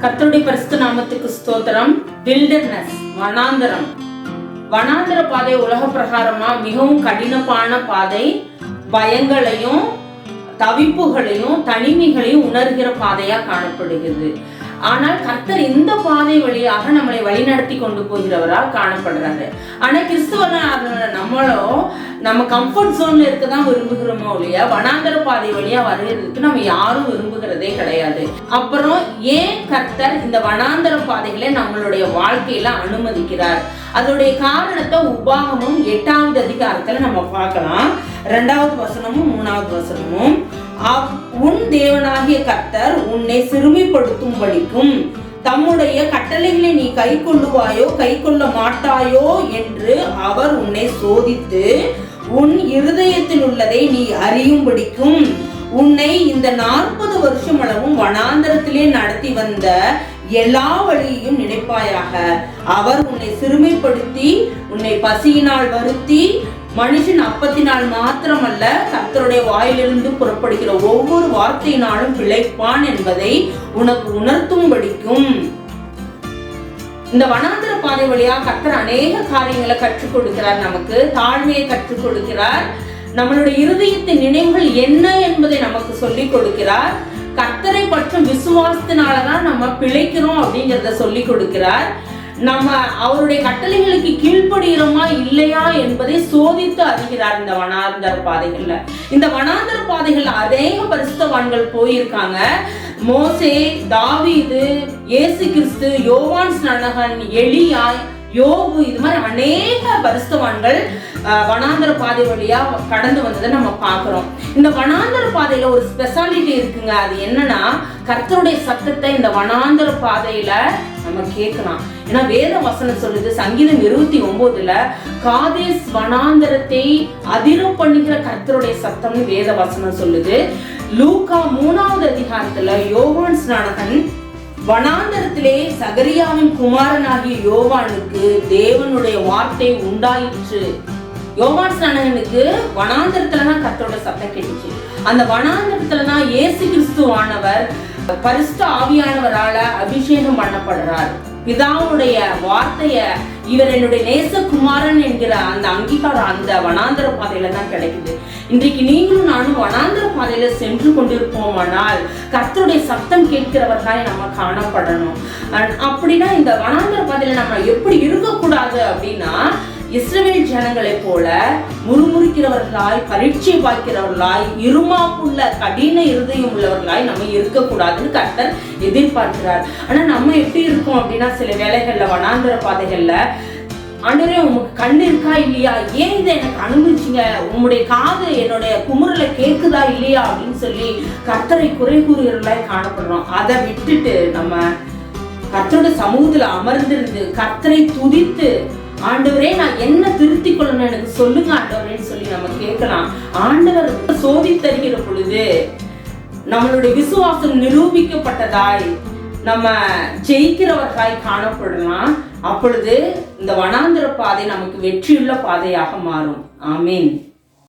கத்தருடைய பரிசுத்த நாமத்துக்கு ஸ்தோத்திரம். வில்டர்னஸ் வனாந்தரம். வனாந்தர பாதை உலக பிரகாரமா மிகவும் கடினமான பாதை. பயங்களையும் தவிப்புகளையும் தனிமைகளையும் உணர்கிற பாதையா காணப்படுகிறது. ஆனால் கர்த்தர் இந்த பாதை வழியாக நம்மளை வழிநடத்தி கொண்டு போகிறவராக காணப்படுறாரு. ஆனா கிறிஸ்துவ நம்மளும் நம்ம கம்ஃபர்ட் ஜோன்ல இருக்க தான் விரும்புகிறோமோ இல்லையா வனாந்தர பாதை வழியா வருகிறதுக்கு நம்ம யாரும் விரும்புகிறதே கிடையாது. அப்புறம் ஏன் கர்த்தர் இந்த வனாந்தர பாதைகளை நம்மளுடைய வாழ்க்கையில அனுமதிக்கிறார்? அதோடைய காரணத்தை உபாகமும் எட்டாவது அதிகாரத்துல நம்ம பார்க்கலாம். ரெண்டாவது வசனமும் மூணாவது வசனமும். உன் தேவனாகிய கர்த்தர் உன்னை சிறுமைப்படுத்தும்படிக்கும் தம்முடைய கட்டளைகளை நீ கை கொள்ளுவாயோ கை கொள்ள மாட்டாயோ என்று அவர் உன்னை சோதித்து உன் இருதயத்தில் உள்ளதை நீ அறியும்படிக்கும் உன்னை இந்த நாற்பது வருஷம் அளவும் வனாந்தரத்திலே நடத்தி வந்த எல்லா வழியையும் நினைப்பாயாக. அவர் உன்னை சிறுமைப்படுத்தி உன்னை பசியினால் வருத்தி மனுஷன் அப்பத்தினால் மாத்திரமல்ல கத்தருடைய வாயிலிருந்து புறப்படுகிற ஒவ்வொரு வார்த்தையினாலும் பிழைப்பான் என்பதை உனக்கு உணர்த்தும்படிக்கும். இந்த வனாந்தர பாதை வழியா கத்தர் அநேக காரியங்களை கற்றுக் கொடுக்கிறார் நமக்கு தாழ்மையை கற்றுக் கொடுக்கிறார். நம்மளுடைய இருதயத்தின் நினைவுகள் என்ன என்பதை நமக்கு சொல்லிக் கொடுக்கிறார். கத்தரை பற்றும் விசுவாசத்தினாலதான் நம்ம பிழைக்கிறோம் அப்படிங்கிறத சொல்லிக் கொடுக்கிறார். நம்ம அவருடைய கட்டளைகளுக்கு கீழ்ப்படுகிறோமா இல்லையா என்பதை சோதித்து அறிகிறார் இந்த வனாந்தர பாதைகள்ல. இந்த வனாந்தர பாதைகள்ல அநேக பரிசுத்தவான்கள் போயிருக்காங்க. மோசே தாவீது இயேசு கிறிஸ்து யோவான் ஸ்நானகன் எளியாய் யோபு இது மாதிரி அநேக பரிசுத்தவான்கள் வனாந்தர பாதை வழியா கடந்து வந்ததை நம்ம பார்க்குறோம். இந்த வனாந்தர பாதையில ஒரு ஸ்பெஷாலிட்டி இருக்குங்க. அது என்னன்னா கர்த்தருடைய சத்தத்தை இந்த வனாந்தர பாதையில நம்ம கேட்கலாம். ஏன்னா வேத வசனம் சொல்லுது சங்கீதம் இருபத்தி ஒன்பதுல காதேஸ் வனாந்தரத்தை அதிர பண்ணுகிற கர்த்தருடைய சத்தம்னு வேத வசனம் சொல்லுது. லூகா மூணாவது அதிகாரத்துல யோகன் ஸ்நானகன் வனாந்தரத்திலே சகரியாவின் குமாரனாகிய யோவானுக்கு தேவனுடைய வார்த்தை உண்டாயிற்று. யோவான் ஸ்நானகனுக்கு வனாந்தரத்துல தான் கர்த்தரோட சத்தம் கேட்டுச்சு. அந்த வனாந்தரத்துல தான் இயேசு கிறிஸ்துவானவர் பரிசுத்த ஆவியானவரால அபிஷேகம் பண்ணப்படுறார். பிதாவுடைய வார்த்தைய இவர் என்னுடைய நேசகுமாரன் என்கிற அந்த அங்கீகாரம் அந்த வனாந்தர பாதையில தான் கிடைக்குது. இன்றைக்கு நீங்களும் நானும் வனாந்தர பாதையில சென்று கொண்டிருப்போமானால் கர்த்தருடைய சத்தம் கேட்கிறவர்களாய் நம்ம காணப்படணும். அஹ் அப்படின்னா இந்த வனாந்தர பாதையில நம்ம எப்படி இருக்கக்கூடாது அப்படின்னா இஸ்ரேல் ஜனங்களைப் போல முறுமுறுக்கிறவர்களாய் பரீட்சை பார்க்கிறவர்களாய் இருமாப்புள்ள கடின இருதயம் உள்ளவர்களாய் நம்ம இருக்கக்கூடாதுன்னு கர்த்தர் எதிர்பார்க்கிறார். ஆனா நம்ம எப்படி இருக்கோம் அப்படின்னா சில வேலைகள்ல வனாந்திர பாதைகள்ல ஆண்டவரே உமக்கு கண்ணு இருக்கா இல்லையா? ஏன் இதை எனக்கு அனுபவிச்சீங்க உம்முடைய காது என்னுடைய குமுறலை கேட்குதா இல்லையா? அப்படின்னு சொல்லி கர்த்தரை குறை கூறுகிறவர்களாய் காணப்படுறோம். அதை விட்டுட்டு நம்ம கர்த்தரோட சமூகத்தில் அமர்ந்திருந்து கர்த்தரை துதித்து ஆண்டவரே நான் என்ன திருத்திக் கொள்ளணும் எனக்கு சொல்லுங்க ஆண்டவரேன்னு சொல்லி நம்ம கேட்கலாம். ஆண்டவர் சோதித்தருகிற பொழுது நம்மளுடைய விசுவாசம் நிரூபிக்கப்பட்டதாய் நம்ம ஜெயிக்கிறவர்களாய் காணப்படலாம். அப்பொழுது இந்த வனாந்திர பாதை நமக்கு வெற்றியுள்ள பாதையாக மாறும். ஆமீன்.